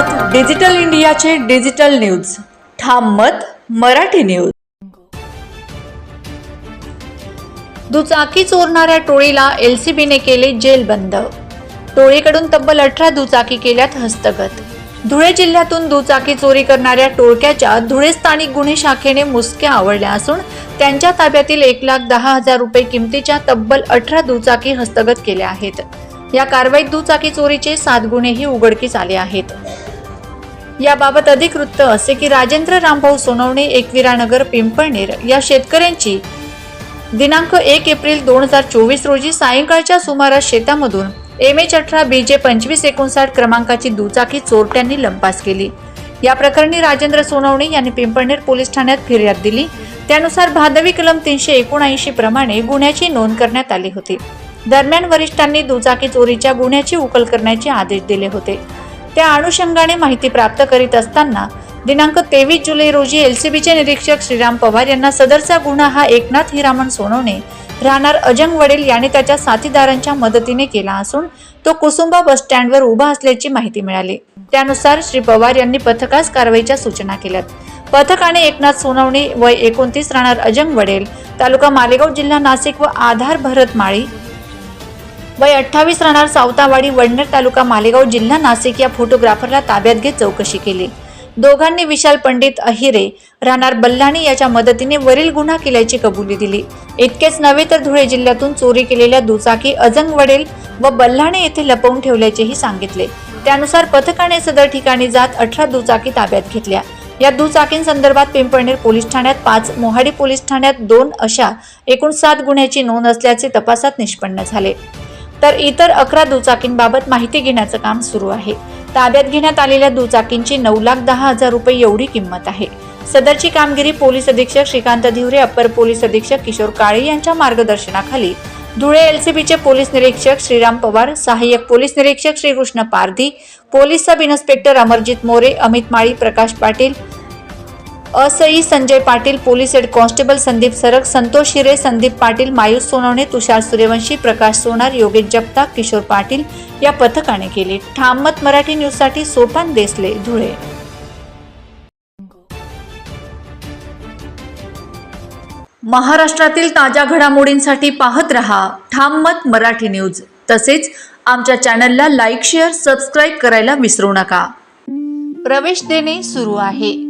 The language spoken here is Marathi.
बघत डिजिटल इंडियाचे डिजिटल न्यूज. ठाम मत मराठी न्यूज. दुचाकी चोरणाऱ्या टोळीला एलसीबीने केले जेलबंद. टोळीकडून तब्बल अठरा दुचाकी केल्यात हस्तगत. धुळे जिल्ह्यातून दुचाकी चोरी करणाऱ्या टोळक्याच्या धुळे स्थानिक गुन्हे शाखेने मुसक्या आवडल्या असून त्यांच्या ताब्यातील एक लाख दहा हजार रुपये किमतीच्या तब्बल अठरा दुचाकी हस्तगत केल्या आहेत. या कारवाईत दुचाकी चोरीचे सात गुन्हेही उघडकीस आले आहेत. याबाबत अधिक वृत्त असे की राजेंद्र रामभाऊ सोनवणे एकविरानगर पिंपळनेर या शेतकऱ्यांची दिनांक एक एप्रिल दोन हजार चोवीस रोजी सायंकाळच्या सुमारास शेतामधून एम एच अठरा बी जे पंचवीस एकोणसाठ क्रमांकाची दुचाकी चोरट्यांनी लंपास केली. या प्रकरणी राजेंद्र सोनवणे यांनी पिंपळनेर पोलीस ठाण्यात फिर्याद दिली. त्यानुसार भादवी कलम तीनशे एकोणऐंशी प्रमाणे गुन्ह्याची नोंद करण्यात आली होती. दरम्यान वरिष्ठांनी दुचाकी चोरीच्या गुन्ह्याची उकल करण्याचे आदेश दिले होते. त्या अनुषंगाने माहिती प्राप्त करीत असताना दिनांक तेवीस जुलै रोजी एलसीबीचे निरीक्षक श्रीराम पवार यांना सदरचा गुन्हा हा एकनाथ हिरामन सोनवणे राहणार अजंग वडील याने त्याच्या साथीदारांच्या मदतीने केला असून तो कुसुंबा बस स्टँडवर उभा असल्याची माहिती मिळाली. त्यानुसार श्री पवार यांनी पथकास कारवाईच्या सूचना केल्यात. पथकाने एकनाथ सोनवणे वय एकोणतीस राहणार अजंग वडेल तालुका मालेगाव जिल्हा नाशिक व आधार भरत माळी वय अठ्ठावीस राहणार सावतावाडी वडनेर तालुका मालेगाव जिल्हा नाशिक या फोटोग्राफरला ताब्यात घेत चौकशी केली. दोघांनी विशाल पंडित अहिरे राहणार बल्लाणी याच्या मदतीने वरील गुन्हा केल्याची कबुली दिली. इतकेच नव्हे तर धुळे जिल्ह्यातून चोरी केलेल्या दुचाकी अजंग वडेल व बल्लाणे येथे लपवून ठेवल्याचेही सांगितले. त्यानुसार पथकाने सदर ठिकाणी जात अठरा दुचाकी ताब्यात घेतल्या. या दुचाकींसंदर्भात पिंपळनेर पोलीस ठाण्यात पाच मोहाडी पोलीस ठाण्यात दोन अशा एकूण सात गुन्ह्याची नोंद असल्याचे तपासात निष्पन्न झाले. तर इतर अकरा दुचाकींबाबत माहिती घेण्याचं काम सुरू आहे. ताब्यात घेण्यात आलेल्या दुचाकींची नऊ लाख दहा हजार रुपये एवढी किंमत आहे. सदरची कामगिरी पोलीस अधीक्षक श्रीकांत धिवरे अप्पर पोलीस अधीक्षक किशोर काळे यांच्या मार्गदर्शनाखाली. धुळे एलसीबीचे पोलीस निरीक्षक श्रीराम पवार सहाय्यक पोलीस निरीक्षक Shrikrishna Pardhi police sub inspector Amarjit More Amit Mali Prakash Patil असई Sanjay Patil police head constable Sandeep Sarag Santosh Hire Sandeep Patil मायूस सोनवणे तुषार सूर्यवंशी प्रकाश सोनार योगेश जगताप किशोर पाटील या पथकाने केले. ठाममत मराठी न्यूजसाठी सोपान देसले धुळे. महाराष्ट्रातील ताज्या घडामोडींसाठी पाहत रहा ठाममत मराठी न्यूज. तसेच आमच्या चॅनलला लाईक शेअर सबस्क्राईब करायला विसरू नका. प्रवेश देणे सुरू आहे.